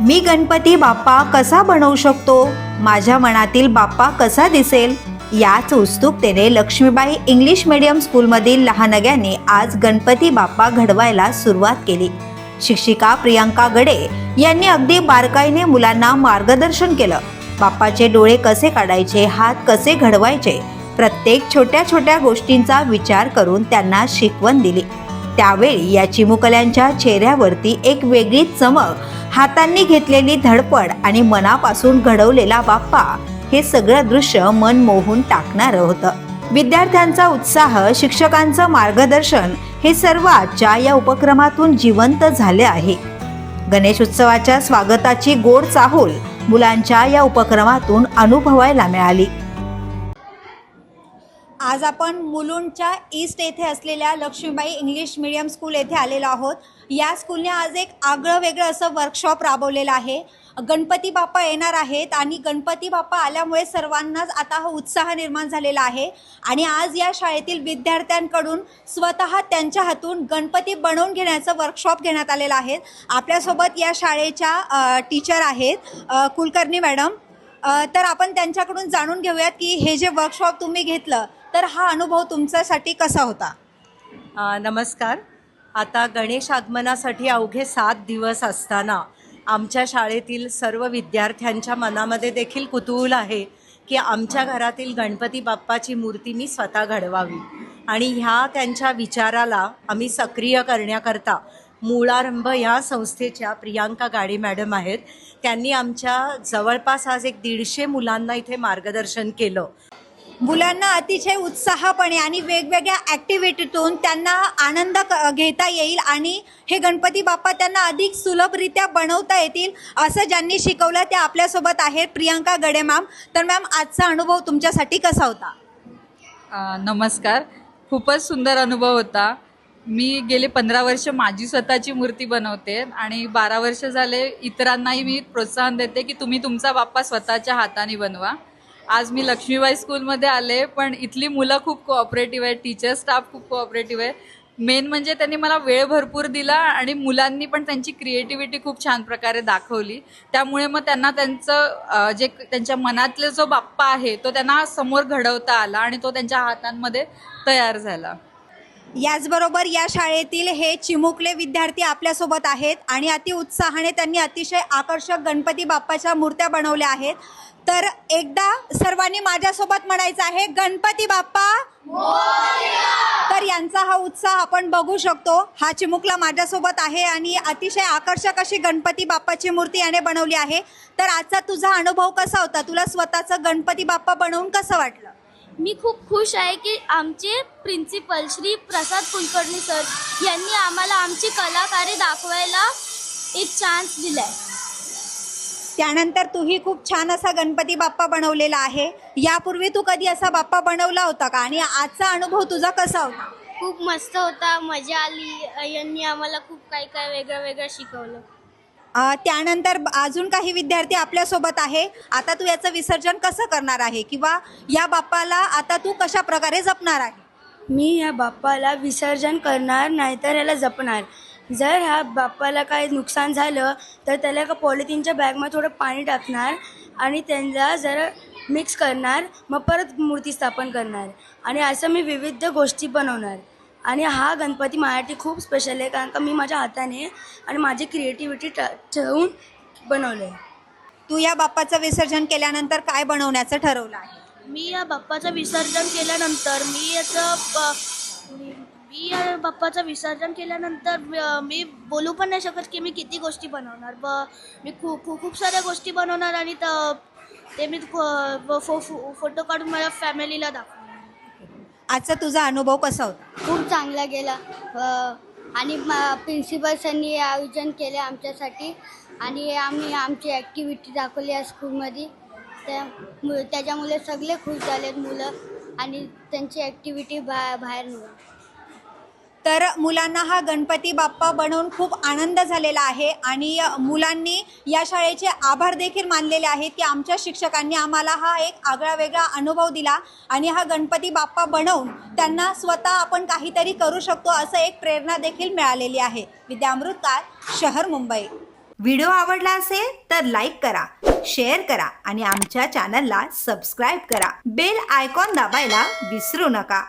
मी गणपती बाप्पा कसा बनवू शकतो? माझ्या मनातील बाप्पा कसा दिसेल? याच उत्सुकतेने लक्ष्मीबाई इंग्लिश मीडियम स्कूलमधील लहानग्याने आज गणपती बाप्पा घडवायला सुरुवात केली. शिक्षिका प्रियांका गडे यांनी अगदी बारकाईने मुलांना मार्गदर्शन केलं. बाप्पाचे डोळे कसे काढायचे हात कसे घडवायचे प्रत्येक छोट्या छोट्या गोष्टींचा विचार करून त्यांना शिकवण दिली. त्यावेळी या चिमुकल्यांच्या चेहऱ्यावरती एक वेगळी चमक हातांनी घेतलेली धडपड आणि मनापासून घडवलेला बाप्पा हे सगळं दृश्य मन मोहून टाकणारं होतं. विद्यार्थ्यांचा उत्साह शिक्षकांचं मार्गदर्शन हे सर्व आजच्या या उपक्रमातून जिवंत झाले आहे. गणेश उत्सवाच्या स्वागताची गोड चाहूल मुलांच्या या उपक्रमातून अनुभवायला मिळाली. आज आपण मुलुंडच्या ईस्ट येथे असलेल्या लक्ष्मीबाई इंग्लिश मिडियम स्कूल येथे आलेलो आहोत. या स्कूलने आज एक आगळं वेगळं असं वर्कशॉप राबवलेलं आहे. गणपती बाप्पा येणार आहेत आणि गणपती बाप्पा आल्यामुळे सर्वांनाच आता हा उत्साह निर्माण झालेला आहे. आणि आज या शाळेतील विद्यार्थ्यांकडून स्वतः त्यांच्या हातून गणपती बनवून घेण्याचं वर्कशॉप घेण्यात आलेलं आहे. आपल्यासोबत या शाळेच्या टीचर आहेत कुलकर्णी मॅडम. तर आपण त्यांच्याकडून जाणून घेऊयात की हे जे वर्कशॉप तुम्ही घेतलं तर हा अनुभव तुमच्यासाठी कसा होता? आ, नमस्कार. आता गणेश आगमनासाठी अवघे सात दिवस असताना आमच्या शाळेतील सर्व विद्यार्थ्यांच्या मनामध्ये देखील कुतूहल आहे की आमच्या घरातील गणपती बाप्पाची मूर्ती मी स्वतः घडवावी. आणि ह्या त्यांच्या विचाराला आम्ही सक्रिय करण्याकरता मूळारंभ ह्या संस्थेच्या प्रियांका गाडे मॅडम आहेत. त्यांनी आमच्या जवळपास आज एक दीडशे मुलांना इथे मार्गदर्शन केलं. मुलांना अतिशय उत्साहपणे आणि वेगवेगळ्या ॲक्टिव्हिटीतून त्यांना आनंद क- घेता येईल आणि हे गणपती बाप्पा त्यांना अधिक सुलभरित्या बनवता येतील असं ज्यांनी शिकवलं ते आपल्यासोबत आहेत. प्रियांका गडे मॅम. तर मॅम आजचा अनुभव तुमच्यासाठी कसा होता? आ, नमस्कार. खूपच सुंदर अनुभव होता. मी गेले पंधरा वर्ष माझी स्वतःची मूर्ती बनवते आणि बारा वर्ष झाले इतरांनाही मी प्रोत्साहन देते की तुम्ही तुमचा बाप्पा स्वतःच्या हाताने बनवा. आज मी लक्ष्मीबाई स्कूलमध्ये आले पण इथली मुलं खूप कोऑपरेटिव्ह आहे टीचर स्टाफ खूप कोऑपरेटिव्ह आहे मेन म्हणजे त्यांनी मला वेळ भरपूर दिला आणि मुलांनी पण त्यांची क्रिएटिव्हिटी खूप छान प्रकारे दाखवली. त्यामुळे मग त्यांना त्यांचं जे त्यांच्या मनातले जो बाप्पा आहे तो त्यांना समोर घडवता आला आणि तो त्यांच्या हातांमध्ये तयार झाला. याचबरोबर या शाळेतील हे चिमुकले विद्यार्थी आपल्यासोबत आहेत आणि अति उत्साहाने त्यांनी अतिशय आकर्षक गणपती बाप्पाच्या मूर्त्या बनवल्या आहेत. तर एकदा सर्वांनी माझ्यासोबत म्हणायचं आहे गणपती बाप्पा! तर यांचा हा उत्साह आपण बघू शकतो. हा चिमुकला माझ्यासोबत आहे आणि अतिशय आकर्षक अशी गणपती बाप्पाची मूर्ती याने बनवली आहे. तर आजचा तुझा अनुभव कसा होता? तुला स्वतःचं गणपती बाप्पा बनवून कसं वाटलं? मी खूप खुश आहे की आमचे प्रिन्सिपल श्री प्रसाद कुलकर्णी सर यांनी आम्हाला आमची कलाकारी दाखवायला एक चान्स दिलाय. त्यानंतर तूही खूप छान असा गणपती बाप्पा बनवलेला आहे. यापूर्वी तू कधी असा बाप्पा बनवला होता का? आणि आजचा अनुभव तुझा कसा होता? खूप मस्त होता मजा आली. यांनी आम्हाला खूप काही काय वेगळं वेगळं शिकवलं. त्यानंतर ब- अजून काही विद्यार्थी आपल्यासोबत आहे. आता तू याचं विसर्जन कसं करणार आहे? किंवा या बाप्पाला आता तू कशा प्रकारे जपणार आहे? मी या बाप्पाला विसर्जन करणार नाहीतर याला जपणार. जर ह्या बाप्पाला काही नुकसान झालं तर त्याला एका पॉलिथिनच्या बॅगमध्ये थोडं पाणी टाकणार आणि त्यांना जरा मिक्स करणार मग परत मूर्ती स्थापन करणार. आणि असं मी विविध गोष्टी बनवणार. आणि हा गणपती माझ्यासाठी खूप स्पेशल आहे कारण का मी माझ्या हाताने आणि माझी क्रिएटिव्हिटी ठेवून बनवलं आहे तू या बाप्पाचं विसर्जन केल्यानंतर काय बनवण्याचं ठरवलं आहे? मी या बाप्पाचं विसर्जन केल्यानंतर मी याचं ब- मी या बाप्पाचं विसर्जन केल्यानंतर मी बोलू पण नाही शकत की मी किती गोष्टी बनवणार. ब मी खूप खूप खूप साऱ्या गोष्टी बनवणार आणि त- ते मी फ- फो- फो- फोटो काढून माझ्या फॅमिलीला दाखवणार. आजचा तुझा अनुभव कसा होता? खूप चांगला गेला. अ, आणि प्रिन्सिपल सरांनी हे आयोजन केले आमच्यासाठी. आणि आम्ही आमची ॲक्टिव्हिटी दाखवली या स्कूलमध्ये त्या मु- त्याच्यामुळे सगळे खुश झालेत मुलं. आणि त्यांची ॲक्टिव्हिटी बा बाहेर निघाली. तर मुलांना हा गणपती बाप्पा बनवून खूप आनंद झालेला आहे आणि मुलांनी या शाळेचे आभार देखील मानलेले आहेत की आमच्या शिक्षकांनी आम्हाला हा एक आगळा वेगळा अनुभव दिला आणि हा गणपती बाप्पा बनवून त्यांना स्वतः आपण काहीतरी करू शकतो असं एक प्रेरणा देखील मिळालेली आहे. विद्यामृतकार शहर मुंबई. व्हिडिओ आवडला असेल तर लाईक करा शेअर करा आणि आमच्या चॅनलला सबस्क्राईब करा. बेल आयकॉन दाबायला विसरू नका.